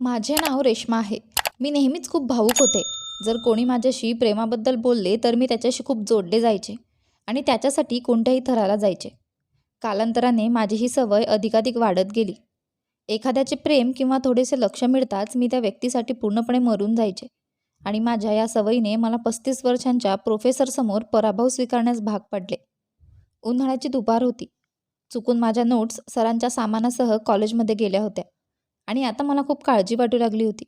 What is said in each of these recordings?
माझे नाव रेश्मा आहे. मी नेहमीच खूप भावूक होते. जर कोणी माझ्याशी प्रेमाबद्दल बोलले तर मी त्याच्याशी खूप जोडले जायचे आणि त्याच्यासाठी कोणत्याही थराला जायचे. कालांतराने माझी ही सवय अधिकाधिक वाढत गेली. एखाद्याचे प्रेम किंवा थोडेसे लक्ष मिळताच मी त्या व्यक्तीसाठी पूर्णपणे मरून जायचे आणि माझ्या या सवयीने मला पस्तीस वर्षांच्या प्रोफेसरसमोर पराभव स्वीकारण्यास भाग पडले. उन्हाळ्याची दुपार होती. चुकून माझ्या नोट्स सरांच्या सामानासह कॉलेजमध्ये गेल्या होत्या. आणि आता मला खूप काळजी वाटू लागली होती.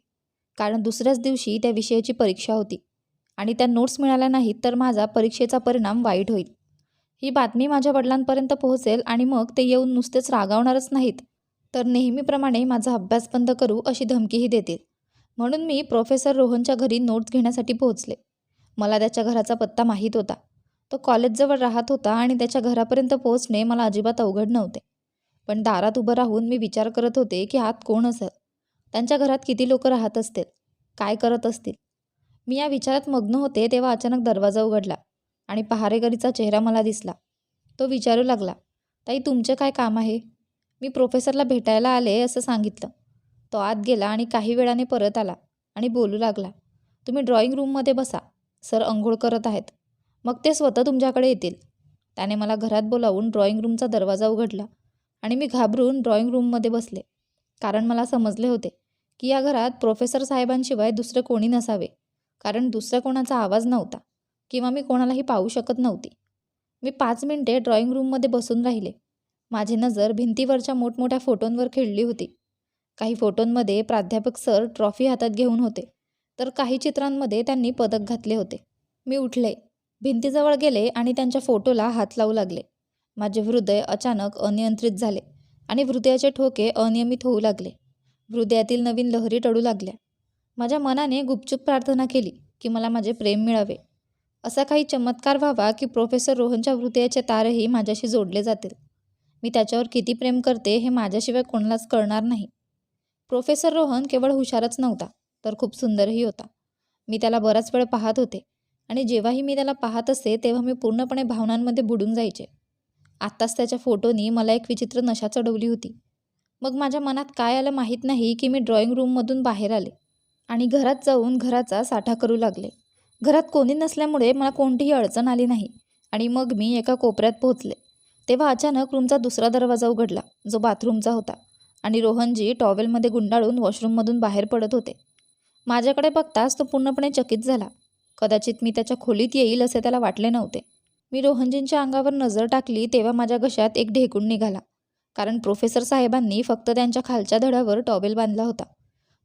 कारण दुसऱ्याच दिवशी त्या विषयाची परीक्षा होती आणि त्या नोट्स मिळाल्या नाहीत तर माझा परीक्षेचा परिणाम वाईट होईल. ही बातमी माझ्या वडिलांपर्यंत पोहोचेल आणि मग ते येऊन नुसतेच रागावणारच नाहीत. तर नेहमीप्रमाणे माझा अभ्यास बंद करू अशी धमकीही देतील. म्हणून मी प्रोफेसर रोहनच्या घरी नोट्स घेण्यासाठी पोहोचले. मला त्याच्या घराचा पत्ता माहीत होता. तो कॉलेजजवळ राहत होता आणि त्याच्या घरापर्यंत पोहोचणे मला अजिबात अवघड नव्हते. पण दारात उभं राहून मी विचार करत होते की आत कोण असेल? त्यांच्या घरात किती लोक राहत असतील? काय करत असतील? मी या विचारात मग्न होते तेव्हा अचानक दरवाजा उघडला आणि पहारेकरीचा चेहरा मला दिसला. तो विचारू लागला ताई तुमचं काय काम आहे? मी प्रोफेसरला भेटायला आले असं सांगितलं. तो आत गेला आणि काही वेळाने परत आला आणि बोलू लागला तुम्ही ड्रॉइंग रूममध्ये बसा सर अंघोळ करत आहेत. मग ते स्वतः तुमच्याकडे येतील. त्याने मला घरात बोलावून ड्रॉइंग रूमचा दरवाजा उघडला आणि मी घाबरून ड्रॉइंग रूममध्ये बसले. कारण मला समजले होते की या घरात प्रोफेसर साहेबांशिवाय दुसरं कोणी नसावे. कारण दुसऱ्या कोणाचा आवाज नव्हता किंवा मी कोणालाही पाहू शकत नव्हती. मी पाच मिनिटे ड्रॉइंग रूममध्ये बसून राहिले. माझी नजर भिंतीवरच्या मोठमोठ्या फोटोंवर खेळली होती. काही फोटोंमध्ये प्राध्यापक सर ट्रॉफी हातात घेऊन होते. तर काही चित्रांमध्ये त्यांनी पदक घातले होते. मी उठले भिंतीजवळ गेले आणि त्यांच्या फोटोला हात लावू लागले. माझे हृदय अचानक अनियंत्रित झाले आणि हृदयाचे ठोके अनियमित होऊ लागले. हृदयातील नवीन लहरी टळू लागल्या. माझ्या मनाने गुपचूप प्रार्थना केली की मला माझे प्रेम मिळावे. असा काही चमत्कार व्हावा की प्रोफेसर रोहनच्या हृदयाचे तारही माझ्याशी जोडले जातील. मी त्याच्यावर किती प्रेम करते हे माझ्याशिवाय कोणालाच कळणार नाही. प्रोफेसर रोहन केवळ हुशारच नव्हता तर खूप सुंदरही होता. मी त्याला बराच वेळ पाहत होते आणि जेव्हाही मी त्याला पाहत असे तेव्हा मी पूर्णपणे भावनांमध्ये बुडून जायचे. आत्ताच त्याच्या फोटोनी मला एक विचित्र नशा चढवली होती. मग माझ्या मनात काय आलं माहीत नाही की मी ड्रॉइंग रूममधून बाहेर आले आणि घरात जाऊन घराचा साठा करू लागले. घरात कोणी नसल्यामुळे मला कोणतीही अडचण आली नाही आणि मग मी एका कोपऱ्यात पोहोचले. तेव्हा अचानक रूमचा दुसरा दरवाजा उघडला जो बाथरूमचा होता आणि रोहनजी टॉवेलमध्ये गुंडाळून वॉशरूममधून बाहेर पडत होते. माझ्याकडे बघताच तो पूर्णपणे चकित झाला. कदाचित मी त्याच्या खोलीत येईल असे त्याला वाटले नव्हते. मी रोहनजींच्या अंगावर नजर टाकली तेव्हा माझ्या घशात एक ढेकूण निघाला. कारण प्रोफेसर साहेबांनी फक्त त्यांच्या खालच्या धड्यावर टॉवेल बांधला होता.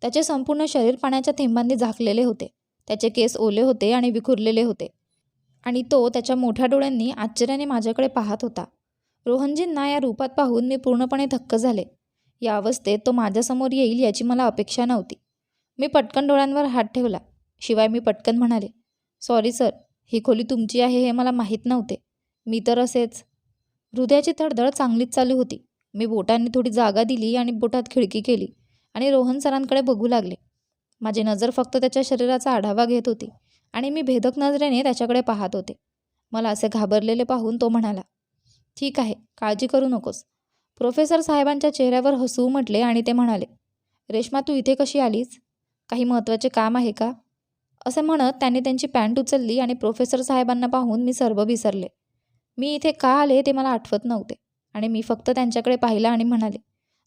त्याचे संपूर्ण शरीर पाण्याच्या थेंबांनी झाकलेले होते. त्याचे केस ओले होते आणि विखुरलेले होते. आणि तो त्याच्या मोठ्या डोळ्यांनी आश्चर्याने माझ्याकडे पाहत होता. रोहनजींना या रूपात पाहून मी पूर्णपणे थक्क झाले. या अवस्थेत तो माझ्यासमोर येईल याची मला अपेक्षा नव्हती. मी पटकन डोळ्यांवर हात ठेवला. शिवाय मी पटकन म्हणाले सॉरी सर ही खोली तुमची आहे हे मला माहीत नव्हते. मी तर असेच. हृदयाची धडधड चांगलीच चालू होती. मी बोटांनी थोडी जागा दिली आणि बोटात खिडकी केली आणि रोहन सरांकडे बघू लागले. माझी नजर फक्त त्याच्या शरीराचा आढावा घेत होती आणि मी भेदक नजरेने त्याच्याकडे पाहत होते. मला असे घाबरलेले पाहून तो म्हणाला ठीक आहे काळजी करू नकोस. प्रोफेसर साहेबांच्या चेहऱ्यावर हसू म्हटले आणि ते म्हणाले रेश्मा तू इथे कशी आलीस? काही महत्त्वाचे काम आहे का? असे म्हणत त्यांनी त्यांची पॅन्ट उचलली आणि प्रोफेसर साहेबांना पाहून मी सर्व विसरले. मी इथे का आले ते मला आठवत नव्हते आणि मी फक्त त्यांच्याकडे पाहिलं आणि म्हणाले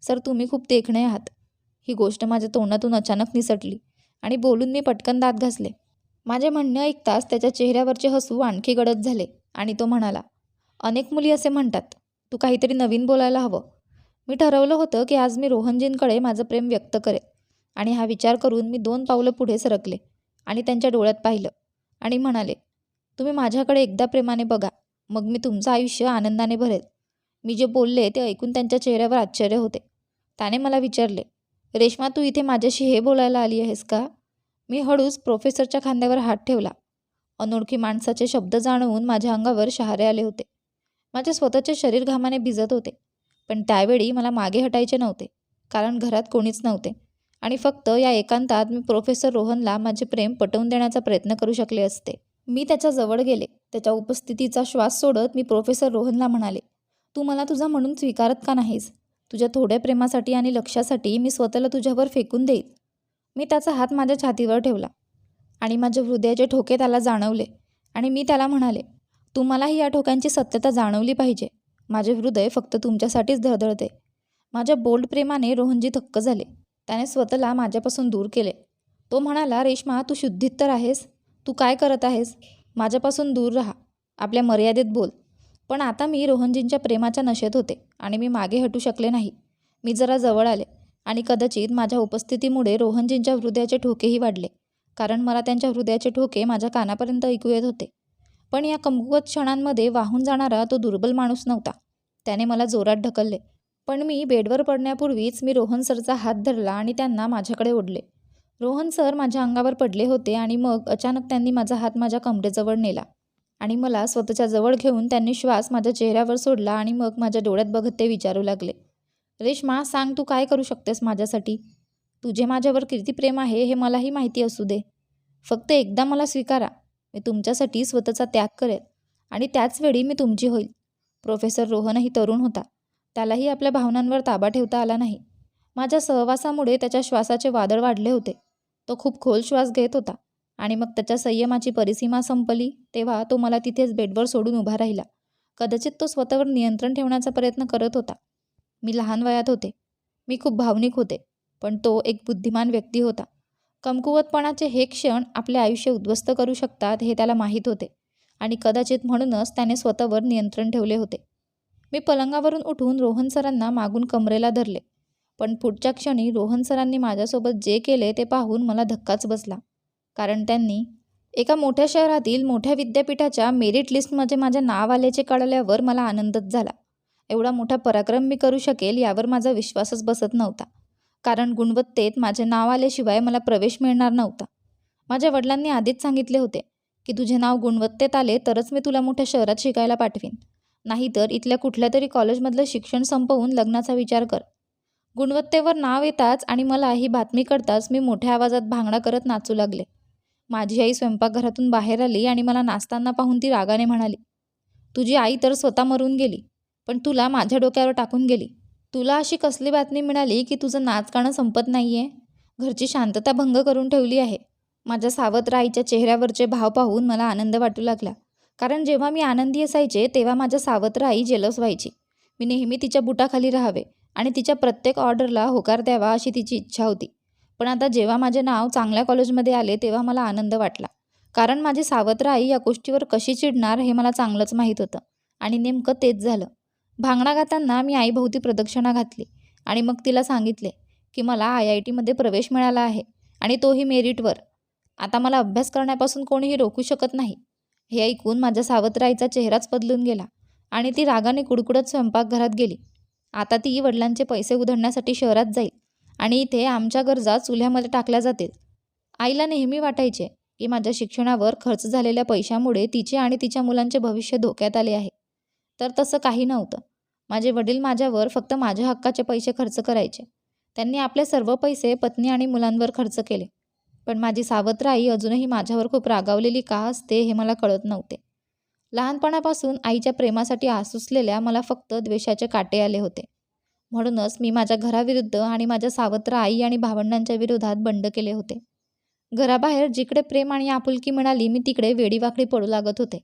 सर तुम्ही खूप देखणे आहात. ही गोष्ट माझ्या तोंडातून अचानक निसटली आणि बोलून मी पटकन दात घासले. माझे म्हणणे ऐकताच त्याच्या चेहऱ्यावरचे हसू आणखी गडद झाले आणि तो म्हणाला अनेक मुली असे म्हणतात तू काहीतरी नवीन बोलायला हवं. मी ठरवलं होतं की आज मी रोहनजींकडे माझं प्रेम व्यक्त करेल आणि हा विचार करून मी दोन पावलं पुढे सरकले. आणि त्यांच्या डोळ्यात पाहिलं आणि म्हणाले तुम्ही माझ्याकडे एकदा प्रेमाने बघा मग मी तुमचं आयुष्य आनंदाने भरेल. मी जे बोलले ते ऐकून त्यांच्या चेहऱ्यावर आश्चर्य होते. त्याने मला विचारले रेश्मा तू इथे माझ्याशी हे बोलायला आली आहेस का? मी हळूच प्रोफेसरच्या खांद्यावर हात ठेवला. अनोळखी माणसाचे शब्द जाणवून माझ्या अंगावर शहारे आले होते. माझे स्वतःचे शरीर घामाने भिजत होते. पण त्यावेळी मला मागे हटायचे नव्हते कारण घरात कोणीच नव्हते. आणि फक्त या एकांतात मी प्रोफेसर रोहनला माझे प्रेम पटवून देण्याचा प्रयत्न करू शकले असते. मी त्याच्याजवळ गेले. त्याच्या उपस्थितीचा श्वास सोडत मी प्रोफेसर रोहनला म्हणाले तू मला तुझा म्हणून स्वीकारत का नाहीस? तुझ्या थोड्या प्रेमासाठी आणि लक्षासाठी मी स्वतःला तुझ्यावर फेकून देईन मी त्याचा हात माझ्या छातीवर ठेवला आणि माझ्या हृदयाचे ठोके त्याला जाणवले आणि मी त्याला म्हणाले तुम्हालाही या ठोक्यांची सत्यता जाणवली पाहिजे. माझे हृदय फक्त तुमच्यासाठीच धडधडते. माझ्या बोल्ड प्रेमाने रोहनजी थक्क झाले. त्याने स्वतःला माझ्यापासून दूर केले. तो म्हणाला रेश्मा तू शुद्धीत तर आहेस. तू काय करत आहेस? माझ्यापासून दूर राहा. आपल्या मर्यादेत बोल. पण आता मी रोहनजींच्या प्रेमाच्या नशेत होते आणि मी मागे हटू शकले नाही. मी जरा जवळ आले आणि कदाचित माझ्या उपस्थितीमुळे रोहनजींच्या हृदयाचे ठोकेही वाढले कारण मला त्यांच्या हृदयाचे ठोके माझ्या कानापर्यंत ऐकू येत होते. पण या कमकुवत क्षणांमध्ये वाहून जाणारा तो दुर्बल माणूस नव्हता. त्याने मला जोरात ढकलले. पण मी बेडवर पडण्यापूर्वीच मी रोहन सरचा हात धरला आणि त्यांना माझ्याकडे ओढले. रोहन सर माझ्या अंगावर पडले होते आणि मग अचानक त्यांनी माझा हात माझ्या कमरेजवळ नेला आणि मला स्वतःच्या जवळ घेऊन त्यांनी श्वास माझ्या चेहऱ्यावर सोडला आणि मग माझ्या डोळ्यात बघत ते विचारू लागले. रेश्मा सांग तू काय करू शकतेस माझ्यासाठी? तुझे माझ्यावर किती प्रेम आहे हे मलाही माहिती असू दे. फक्त एकदा मला स्वीकारा. मी तुमच्यासाठी स्वतःचा त्याग करेल आणि त्याच वेळी मी तुमची होईल. प्रोफेसर रोहनही तरुण होता. त्यालाही आपल्या भावनांवर ताबा ठेवता आला नाही. माझ्या सहवासामुळे त्याच्या श्वासाचे वादळ वाढले होते. तो खूप खोल श्वास घेत होता आणि मग त्याच्या संयमाची परिसीमा संपली तेव्हा तो मला तिथेच बेडवर सोडून उभा राहिला. कदाचित तो स्वतःवर नियंत्रण ठेवण्याचा प्रयत्न करत होता. मी लहान वयात होते. मी खूप भावनिक होते पण तो एक बुद्धिमान व्यक्ती होता. कमकुवतपणाचे हे क्षण आपले आयुष्य उद्ध्वस्त करू शकतात हे त्याला माहीत होते आणि कदाचित म्हणूनच त्याने स्वतःवर नियंत्रण ठेवले होते. मी पलंगावरून उठून रोहन सरांना मागून कमरेला धरले. पण पुढच्या क्षणी रोहन सरांनी माझ्यासोबत जे केले ते पाहून मला धक्काच बसला. कारण त्यांनी एका मोठ्या शहरातील मोठ्या विद्यापीठाच्या मेरिट लिस्टमध्ये माझे नाव आल्याचे कळल्यावर मला आनंदच झाला. एवढा मोठा पराक्रम मी करू शकेल यावर माझा विश्वासच बसत नव्हता. कारण गुणवत्तेत माझे नाव आल्याशिवाय मला प्रवेश मिळणार नव्हता. माझ्या वडिलांनी आधीच सांगितले होते की तुझे नाव गुणवत्तेत आले तरच मी तुला मोठ्या शहरात शिकायला पाठवीन. नाहीतर इथल्या कुठल्या तरी कॉलेजमधलं शिक्षण संपवून लग्नाचा विचार कर. गुणवत्तेवर नाव येताच आणि मला ही बातमी कळताच मी मोठ्या आवाजात भांगडा करत नाचू लागले. माझी आई स्वयंपाकघरातून बाहेर आली आणि मला नाचताना पाहून ती रागाने म्हणाली तुझी आई तर स्वतः मरून गेली पण तुला माझ्या डोक्यावर टाकून गेली. तुला अशी कसली बातमी मिळाली की तुझं नाच गाणं संपत नाही आहे घरची शांतता भंग करून ठेवली आहे. माझ्या सावत्र आईच्या चेहऱ्यावरचे भाव पाहून मला आनंद वाटू लागला. कारण जेव्हा मी आनंदी असायचे तेव्हा माझ्या सावत्र आई जेलस व्हायची. मी नेहमी तिच्या बुटाखाली राहावे आणि तिच्या प्रत्येक ऑर्डरला होकार द्यावा अशी तिची इच्छा होती. पण आता जेव्हा माझे नाव चांगल्या कॉलेजमध्ये आले तेव्हा मला आनंद वाटला. कारण माझी सावत्र आई या गोष्टीवर कशी चिडणार हे मला चांगलंच माहीत होतं आणि नेमकं तेच झालं. भांगणा घाताना मी आईभोवती प्रदक्षिणा घातली आणि मग तिला सांगितले की मला आय आय टीमध्ये प्रवेश मिळाला आहे आणि तोही मेरिटवर. आता मला अभ्यास करण्यापासून कोणीही रोखू शकत नाही. हे ऐकून माझ्या सावत्र आईचा चेहराच बदलून गेला आणि ती रागाने कुडकुडत स्वयंपाकघरात गेली. आता ती वडिलांचे पैसे उधळण्यासाठी शहरात जाईल आणि इथे आमच्या गरजा चुल्ह्यामध्ये टाकल्या जातील. आईला नेहमी वाटायचे की माझ्या शिक्षणावर खर्च झालेल्या पैशामुळे तिचे आणि तिच्या मुलांचे भविष्य धोक्यात आले आहे. तर तसं काही नव्हतं. माझे वडील माझ्यावर फक्त माझ्या हक्काचे पैसे खर्च करायचे. त्यांनी आपले सर्व पैसे पत्नी आणि मुलांवर खर्च केले. पण माझी सावत्र आई अजूनही माझ्यावर खूप रागावलेली का असते हे मला कळत नव्हते. लहानपणापासून आईच्या प्रेमासाठी आसुसलेल्या मला फक्त द्वेषाचे काटे आले होते. म्हणूनच मी माझ्या घराविरुद्ध आणि माझ्या सावत्र आई आणि भावंडांच्या विरोधात बंड केले होते. घराबाहेर जिकडे प्रेम आणि आपुलकी मिळाली मी तिकडे वेडीवाकडी पडू लागत होते.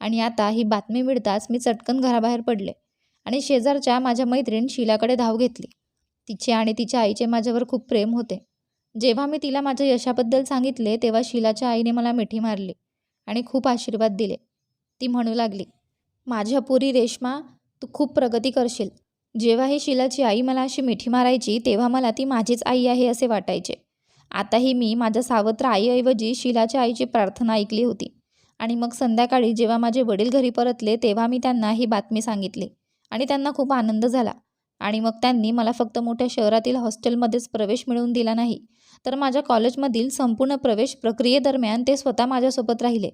आणि आता ही बातमी मिळताच मी चटकन घराबाहेर पडले आणि शेजारच्या माझ्या मैत्रीण शिलाकडे धाव घेतली. तिचे आणि तिच्या आईचे माझ्यावर खूप प्रेम होते. जेव्हा मी तिला माझ्या यशाबद्दल सांगितले तेव्हा शिलाच्या आईने मला मिठी मारली आणि खूप आशीर्वाद दिले. ती म्हणू लागली माझ्या पुरी रेश्मा तू खूप प्रगती करशील. जेव्हा ही शिलाची आई मला अशी मिठी मारायची तेव्हा मला ती माझीच आई आहे असे वाटायचे. आताही मी माझ्या सावत्र आईऐवजी शिलाच्या आईची प्रार्थना ऐकली होती. आणि मग संध्याकाळी जेव्हा माझे वडील घरी परतले तेव्हा मी त्यांना ही बातमी सांगितली आणि त्यांना खूप आनंद झाला. आणि मग त्यांनी मला फक्त मोठ्या शहरातील हॉस्टेलमध्येच प्रवेश मिळवून दिला नाही तर माझ्या कॉलेजमधील संपूर्ण प्रवेश प्रक्रियेदरम्यान ते स्वतः माझ्यासोबत राहिले.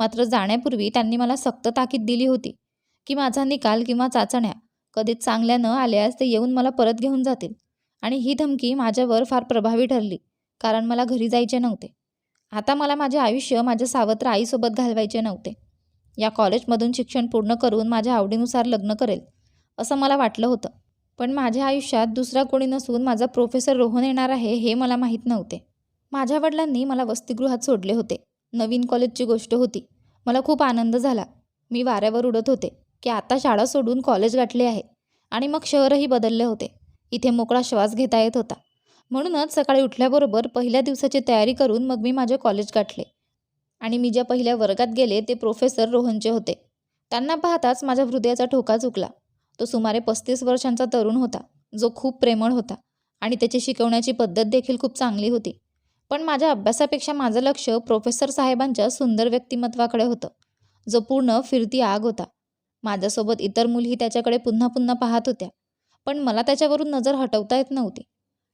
मात्र जाण्यापूर्वी त्यांनी मला सक्त ताकीद दिली होती की माझा निकाल किंवा चाचण्या कधीच चांगल्या न आल्यास ते येऊन मला परत घेऊन जातील. आणि ही धमकी माझ्यावर फार प्रभावी ठरली कारण मला घरी जायचे नव्हते. आता मला माझे आयुष्य माझ्या सावत्र आईसोबत घालवायचे नव्हते. या कॉलेजमधून शिक्षण पूर्ण करून माझ्या आवडीनुसार लग्न करेल असं मला वाटलं होतं. पण माझ्या आयुष्यात दुसरा कोणी नसून माझा प्रोफेसर रोहन येणार आहे हे मला माहीत नव्हते. माझ्या वडिलांनी मला वसतिगृहात सोडले होते. नवीन कॉलेजची गोष्ट होती. मला खूप आनंद झाला. मी वाऱ्यावर उडत होते की आता शाळा सोडून कॉलेज गाठले आहे. आणि मग शहरही बदलले होते. इथे मोकळा श्वास घेता येत होता. म्हणूनच सकाळी उठल्याबरोबर पहिल्या दिवसाची तयारी करून मग मी माझे कॉलेज गाठले. आणि मी ज्या पहिल्या वर्गात गेले ते प्रोफेसर रोहनचे होते. त्यांना पाहताच माझ्या हृदयाचा ठोका चुकला. तो सुमारे पस्तीस वर्षांचा तरुण होता. जो खूप प्रेमळ होता आणि त्याची शिकवण्याची पद्धत देखील खूप चांगली होती. पण माझ्या अभ्यासापेक्षा माझं लक्ष प्रोफेसर साहेबांच्या सुंदर व्यक्तिमत्वाकडे होतं. जो पूर्ण फिरती आग होता. माझ्यासोबत इतर मुलीही त्याच्याकडे पुन्हा पुन्हा पाहत होत्या. पण मला त्याच्यावरून नजर हटवता येत नव्हती.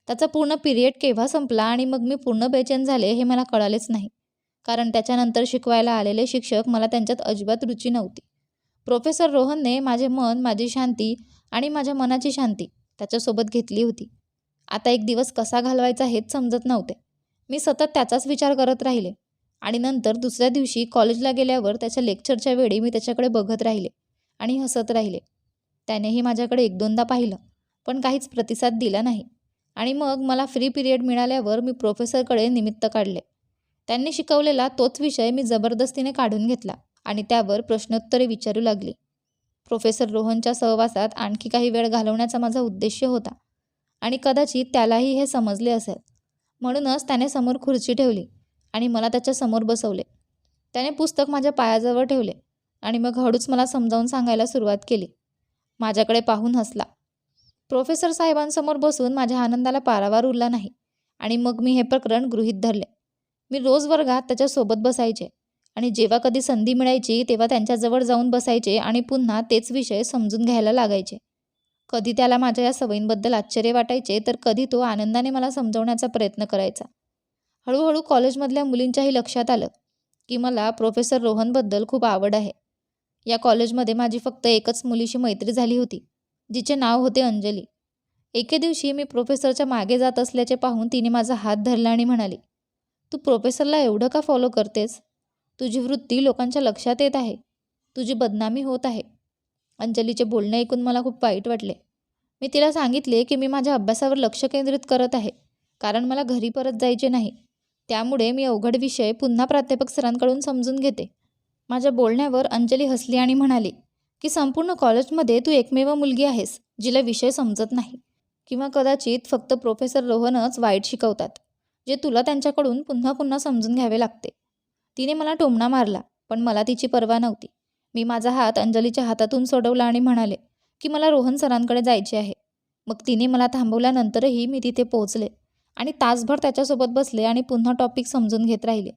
त्याचा पूर्ण पिरियड केव्हा संपला आणि मग मी पूर्ण बेचैन झाले हे मला कळालेच नाही. कारण त्याच्यानंतर शिकवायला आलेले शिक्षक मला त्यांच्यात अजिबात रुची नव्हती. प्रोफेसर रोहनने माझे मन माझी शांती आणि माझ्या मनाची शांती त्याच्यासोबत घेतली होती. आता एक दिवस कसा घालवायचा हेच समजत नव्हते. मी सतत त्याचाच विचार करत राहिले आणि नंतर दुसऱ्या दिवशी कॉलेजला गेल्यावर त्याच्या लेक्चरच्या वेळी मी त्याच्याकडे बघत राहिले आणि हसत राहिले. त्यानेही माझ्याकडे एक दोनदा पाहिलं पण काहीच प्रतिसाद दिला नाही आणि मग मला फ्री पिरियड मिळाल्यावर मी प्रोफेसरकडे निमित्त काढले. त्यांनी शिकवलेला तोच विषय मी जबरदस्तीने काढून घेतला. आणि त्यावर प्रश्नोत्तरे विचारू लागली. प्रोफेसर रोहनच्या सहवासात आणखी काही वेळ घालवण्याचा माझा उद्देश होता आणि कदाचित त्यालाही हे समजले असेल. म्हणूनच त्याने समोर खुर्ची ठेवली आणि मला त्याच्यासमोर बसवले. त्याने पुस्तक माझ्या पायाजवळ ठेवले आणि मग हळूच मला समजावून सांगायला सुरुवात केली. माझ्याकडे पाहून हसला. प्रोफेसर साहेबांसमोर बसून माझ्या आनंदाला पारावार उरला नाही आणि मग मी हे प्रकरण गृहीत धरले. मी रोज वर्गात त्याच्यासोबत बसायचे. आणि जेव्हा कधी संधी मिळायची तेव्हा त्यांच्याजवळ जाऊन बसायचे आणि पुन्हा तेच विषय समजून घ्यायला लागायचे. कधी त्याला माझ्या या सवयींबद्दल आश्चर्य वाटायचे तर कधी तो आनंदाने मला समजवण्याचा प्रयत्न करायचा. हळूहळू कॉलेजमधल्या मुलींच्याही लक्षात आलं की मला प्रोफेसर रोहनबद्दल खूप आवड आहे. या कॉलेजमध्ये माझी फक्त एकच मुलीशी मैत्री झाली होती जिचे नाव होते अंजली. एके दिवशी मी प्रोफेसरच्या मागे जात असल्याचे पाहून तिने माझा हात धरला आणि म्हणाली तू प्रोफेसरला एवढं का फॉलो करतेस? तुझी वृत्ती लोकांच्या लक्षात येत आहे. तुझी बदनामी होत आहे. अंजलीचे बोलणे ऐकून मला खूप वाईट वाटले. मी तिला सांगितले की मी माझ्या अभ्यासावर लक्ष केंद्रित करत आहे कारण मला घरी परत जायचे नाही. त्यामुळे मी अवघड विषय पुन्हा प्राध्यापक सरांकडून समजून घेते. माझ्या बोलण्यावर अंजली हसली आणि म्हणाली की संपूर्ण कॉलेजमध्ये तू एकमेव मुलगी आहेस जिला विषय समजत नाही. किंवा कदाचित फक्त प्रोफेसर रोहनच वाईट शिकवतात जे तुला त्यांच्याकडून पुन्हा पुन्हा समजून घ्यावे लागते. तिने मला टोमणा मारला पण मला तिची पर्वा नव्हती. मी माझा हात अंजलीच्या हातातून सोडवला आणि म्हणाले की मला रोहन सरांकडे जायचे आहे. मग तिने मला थांबवल्यानंतरही मी तिथे पोहोचले आणि तासभर त्याच्यासोबत बसले आणि पुन्हा टॉपिक समजून घेत राहिले.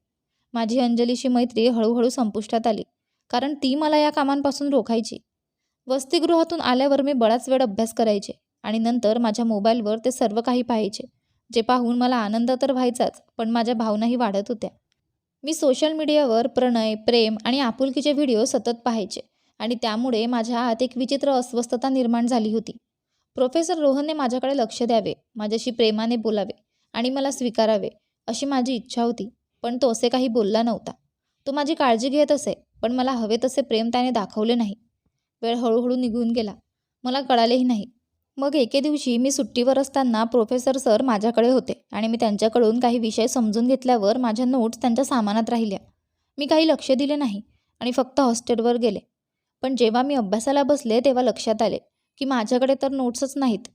माझी अंजलीशी मैत्री हळूहळू संपुष्टात आली कारण ती मला या कामांपासून रोखायची. वसतिगृहातून आल्यावर मी बराच वेळ अभ्यास करायचे आणि नंतर माझ्या मोबाईलवर ते सर्व काही पाहायचे जे पाहून मला आनंद तर व्हायचाच पण माझ्या भावनाही वाढत होत्या. मी सोशल मीडियावर प्रणय प्रेम आणि आपुलकीचे व्हिडिओ सतत पाहायचे आणि त्यामुळे माझ्या आत एक विचित्र अस्वस्थता निर्माण झाली होती. प्रोफेसर रोहनने माझ्याकडे लक्ष द्यावे माझ्याशी प्रेमाने बोलावे आणि मला स्वीकारावे अशी माझी इच्छा होती पण तो असे काही बोलला नव्हता. तो माझी काळजी घेत असे पण मला हवे तसे प्रेम त्याने दाखवले नाही. वेळ हळूहळू निघून गेला. मला कळालेही नाही. मग एके दिवशी मी सुट्टीवर असताना प्रोफेसर सर माझ्याकडे होते आणि मी त्यांच्याकडून काही विषय समजून घेतल्यावर माझ्या नोट्स त्यांच्या सामानात राहिल्या. मी काही लक्ष दिले नाही आणि फक्त हॉस्टेलवर गेले. पण जेव्हा मी अभ्यासाला बसले तेव्हा लक्षात आले की माझ्याकडे तर नोट्सच नाहीत.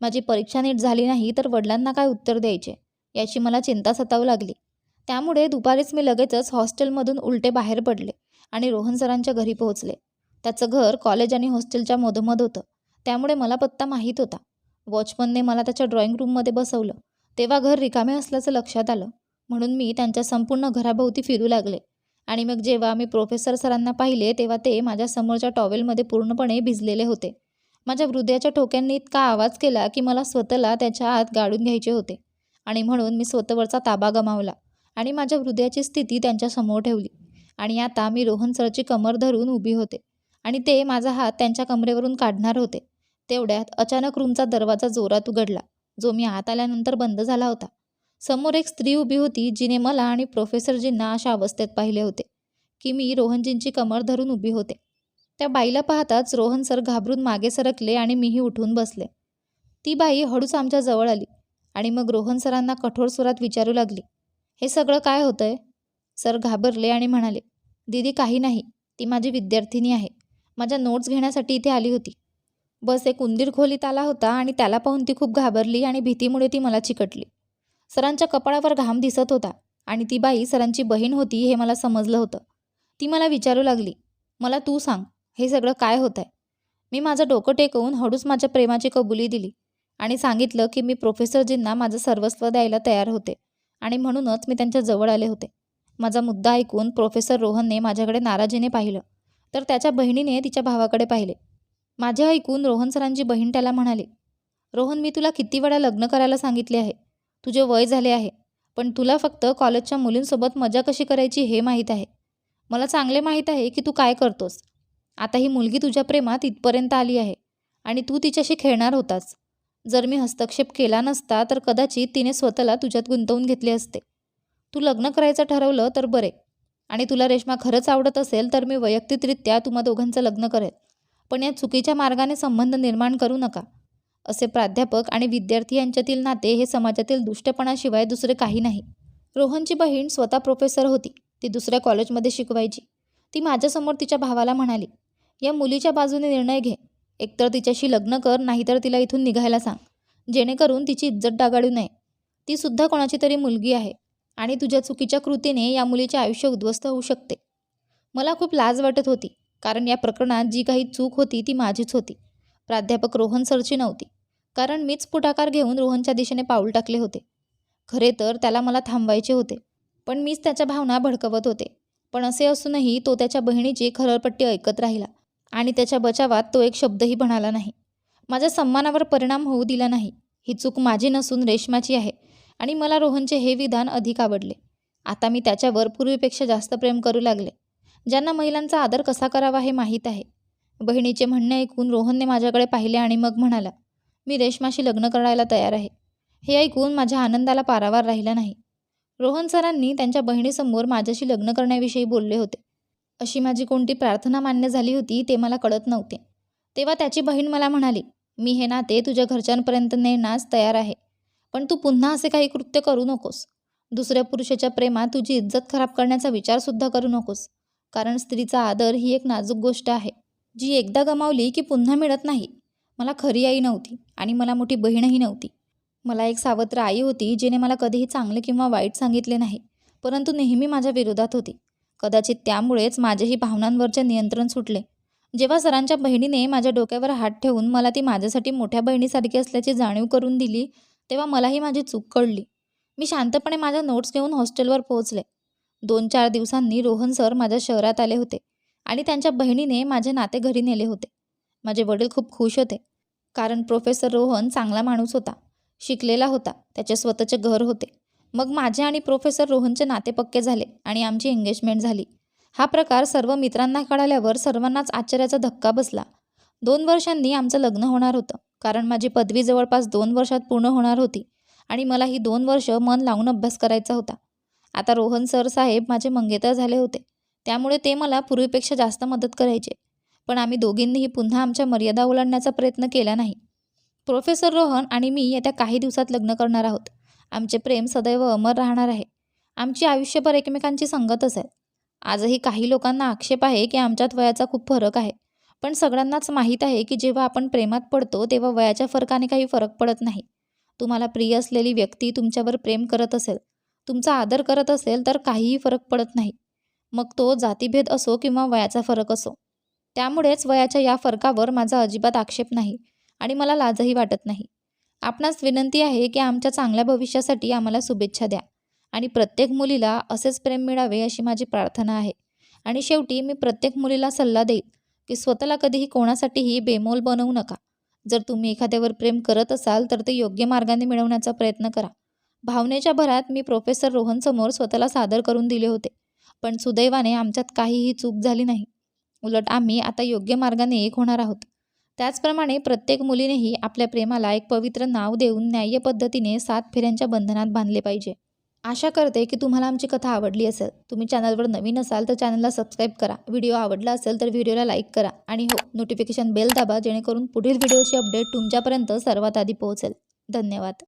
माझी परीक्षा नीट झाली नाही तर वडिलांना काय उत्तर द्यायचे? याची मला चिंता सतावू लागली. त्यामुळे दुपारीच मी लगेचच हॉस्टेलमधून उलटे बाहेर पडले आणि रोहन सरांच्या घरी पोहोचले. त्याचं घर कॉलेज आणि हॉस्टेलच्या मधोमध होतं. त्यामुळे मला पत्ता माहीत होता. वॉचमनने मला त्याच्या ड्रॉइंग रूममध्ये बसवलं. तेव्हा घर रिकामे असल्याचं लक्षात आलं. म्हणून मी त्यांच्या संपूर्ण घराभोवती फिरू लागले. आणि मग जेव्हा मी प्रोफेसर सरांना पाहिले तेव्हा ते माझ्या समोरच्या टॉवेलमध्ये पूर्णपणे भिजलेले होते. माझ्या हृदयाच्या ठोक्यांनी इतका आवाज केला की मला स्वतःला त्याच्या आत गाडून घ्यायचे होते. आणि म्हणून मी स्वतःवरचा ताबा गमावला आणि माझ्या हृदयाची स्थिती त्यांच्यासमोर ठेवली. आणि आता मी रोहन सरची कमर धरून उभी होते आणि ते माझा हात त्यांच्या कमरेवरून काढणार होते. तेवढ्यात अचानक रूमचा दरवाजा जोरात उघडला. जो मी आत आल्यानंतर बंद झाला होता. समोर एक स्त्री उभी होती जिने मला आणि प्रोफेसरजींना अशा अवस्थेत पाहिले होते की मी रोहनजींची कमर धरून उभी होते. त्या बाईला पाहताच रोहन सर घाबरून मागे सरकले आणि मीही उठून बसले. ती बाई हळूच आमच्या जवळ आली आणि मग रोहन सरांना कठोर स्वरात विचारू लागली. हे सगळं काय होतंय? सर घाबरले आणि म्हणाले दीदी काही नाही. ती माझी विद्यार्थिनी आहे. माझ्या नोट्स घेण्यासाठी इथे आली होती. बस एक उंदीर खोलीत आला होता आणि त्याला पाहून ती खूप घाबरली आणि भीतीमुळे ती मला चिकटली. सरांच्या कपाळावर घाम दिसत होता आणि ती बाई सरांची बहीण होती हे मला समजलं होतं. ती मला विचारू लागली मला तू सांग हे सगळं काय होत आहे मी माझं डोकं टेकवून हळूच माझ्या प्रेमाची कबुली दिली आणि सांगितलं की मी प्रोफेसरजींना माझं सर्वस्व द्यायला तयार होते आणि म्हणूनच मी त्यांच्या जवळ आले होते. माझा मुद्दा ऐकून प्रोफेसर रोहनने माझ्याकडे नाराजीने पाहिलं. तर त्याच्या बहिणीने तिच्या भावाकडे पाहिले. माझे ऐकून रोहन सरांची बहीण त्याला म्हणाली रोहन मी तुला किती वेळा लग्न करायला सांगितले आहे? तुझे वय झाले आहे पण तुला फक्त कॉलेजच्या मुलींसोबत मजा कशी करायची हे माहीत आहे. मला चांगले माहीत आहे की तू काय करतोस. आता ही मुलगी तुझ्या प्रेमात इथपर्यंत आली आहे आणि तू तिच्याशी खेळणार होतास. जर मी हस्तक्षेप केला नसता तर कदाचित तिने स्वतःला तुझ्यात गुंतवून घेतले असते. तू लग्न करायचं ठरवलं तर बरे. आणि तुला रेश्मा खरंच आवडत असेल तर मी वैयक्तिकरित्या तुम्हा दोघांचं लग्न करेल पण या चुकीच्या मार्गाने संबंध निर्माण करू नका असे प्राध्यापक आणि विद्यार्थी यांच्यातील नाते हे समाजातील दुष्टपणाशिवाय दुसरे काही नाही. रोहनची बहीण स्वतः प्रोफेसर होती. ती दुसऱ्या कॉलेजमध्ये शिकवायची. ती माझ्यासमोर तिच्या भावाला म्हणाली या मुलीच्या बाजूने निर्णय घे. एकतर तिच्याशी लग्न कर नाहीतर तिला इथून निघायला सांग. जेणेकरून तिची इज्जत डागाळू नये. ती सुद्धा कोणाची तरी मुलगी आहे आणि तुझ्या चुकीच्या कृतीने या मुलीचे आयुष्य उद्ध्वस्त होऊ शकते. मला खूप लाज वाटत होती. कारण या प्रकरणात जी काही चूक होती ती माझीच होती. प्राध्यापक रोहन सरची नव्हती. कारण मीच पुढाकार घेऊन रोहनच्या दिशेने पाऊल टाकले होते. खरे तर त्याला मला थांबवायचे होते पण मीच त्याच्या भावना भडकवत होते. पण असे असूनही तो त्याच्या बहिणीची खरळपट्टी ऐकत राहिला आणि त्याच्या बचावात तो एक शब्दही म्हणाला नाही. माझ्या सन्मानावर परिणाम होऊ दिला नाही. ही चूक माझी नसून रेशमाची आहे आणि मला रोहनचे हे विधान अधिक आवडले. आता मी त्याच्यावर पूर्वीपेक्षा जास्त प्रेम करू लागले. ज्यांना महिलांचा आदर कसा करावा हे माहीत आहे. बहिणीचे म्हणणे ऐकून रोहनने माझ्याकडे पाहिले आणि मग म्हणाला मी रेशमाशी लग्न करायला तयार आहे. हे ऐकून माझ्या आनंदाला पारावार राहिला नाही. रोहन सरांनी त्यांच्या बहिणीसमोर माझ्याशी लग्न करण्याविषयी बोलले होते. अशी माझी कोणती प्रार्थना मान्य झाली होती ते मला कळत नव्हते. तेव्हा त्याची बहीण मला म्हणाली मी हे नाते तुझ्या घरच्यांपर्यंत नेण्यास तयार आहे पण तू पुन्हा असे काही कृत्य करू नकोस. दुसऱ्या पुरुषाच्या प्रेमात तुझी इज्जत खराब करण्याचा विचारसुद्धा करू नकोस. कारण स्त्रीचा आदर ही एक नाजूक गोष्ट आहे जी एकदा गमावली की पुन्हा मिळत नाही. मला खरी आई नव्हती आणि मला मोठी बहीणही नव्हती. मला एक सावत्र आई होती जिने मला कधीही चांगले किंवा वाईट सांगितले नाही परंतु नेहमी माझ्या विरोधात होती. कदाचित त्यामुळेच माझेही भावनांवरचे नियंत्रण सुटले. जेव्हा सरांच्या बहिणीने माझ्या डोक्यावर हात ठेवून मला ती माझ्यासाठी मोठ्या बहिणीसारखी असल्याची जाणीव करून दिली तेव्हा मलाही माझी चूक कळली. मी शांतपणे माझ्या नोट्स घेऊन हॉस्टेलवर पोहोचले. दोन चार दिवसांनी रोहन सर माझ्या शहरात आले होते आणि त्यांच्या बहिणीने माझे नाते घरी नेले होते. माझे वडील खूप खुश होते कारण प्रोफेसर रोहन चांगला माणूस होता शिकलेला होता त्याचे स्वतःचे घर होते. मग माझे आणि प्रोफेसर रोहनचे नाते पक्के झाले आणि आमची एंगेजमेंट झाली. हा प्रकार सर्व मित्रांना कळाल्यावर सर्वांनाच आश्चर्याचा धक्का बसला. दोन वर्षांनी आमचं लग्न होणार होतं कारण माझी पदवी जवळपास दोन वर्षात पूर्ण होणार होती आणि मला ही दोन वर्ष मन लावून अभ्यास करायचा होता. आता रोहन सर साहेब माझे मंगेतर झाले होते. त्यामुळे ते मला पूर्वीपेक्षा जास्त मदत करायचे. पण आम्ही दोघींनीही पुन्हा आमच्या मर्यादा ओलांडण्याचा प्रयत्न केला नाही. प्रोफेसर रोहन आणि मी येत्या काही दिवसात लग्न करणार आहोत. आमचे प्रेम सदैव अमर राहणार आहे. आमची आयुष्यभर एकमेकांची संगत असेल आजही काही लोकांना आक्षेप आहे की आमच्यात वयाचा खूप फरक आहे. पण सगळ्यांनाच माहीत आहे की जेव्हा आपण प्रेमात पडतो तेव्हा वयाच्या फरकाने काही फरक पडत नाही. तुम्हाला प्रिय असलेली व्यक्ती तुमच्यावर प्रेम करत असेल. तुमचा आदर करत असेल तर काहीही फरक पडत नाही. मग तो जातीभेद असो किंवा वयाचा फरक असो. त्यामुळेच वयाच्या या फरकावर माझा अजिबात आक्षेप नाही आणि मला लाजही वाटत नाही. आपणास विनंती आहे की आमच्या चांगल्या भविष्यासाठी आम्हाला शुभेच्छा द्या आणि प्रत्येक मुलीला असेच प्रेम मिळावे अशी माझी प्रार्थना आहे. आणि शेवटी मी प्रत्येक मुलीला सल्ला देईल की स्वतःला कधीही कोणासाठीही बेमोल बनवू नका. जर तुम्ही एखाद्यावर प्रेम करत असाल तर ते योग्य मार्गाने मिळवण्याचा प्रयत्न करा. भावनेच्या भरात मी प्रोफेसर रोहनसमोर स्वतःला सादर करून दिले होते. पण सुदैवाने आमच्यात काहीही चूक झाली नाही. उलट आम्ही आता योग्य मार्गाने एक होणार आहोत. त्याचप्रमाणे प्रत्येक मुलीनेही आपल्या प्रेमाला एक पवित्र नाव देऊन न्याय्य पद्धतीने सात फेऱ्यांच्या बंधनात बांधले पाहिजे. आशा करते की तुम्हाला आमची कथा आवडली असेल. तुम्ही चॅनलवर नवीन असाल तर चॅनलला सबस्क्राईब करा. व्हिडिओ आवडला असेल तर व्हिडिओला लाईक करा. आणि हो नोटिफिकेशन बेल दाबा जेणेकरून पुढील व्हिडिओची अपडेट तुमच्यापर्यंत सर्वात आधी पोहोचेल. धन्यवाद.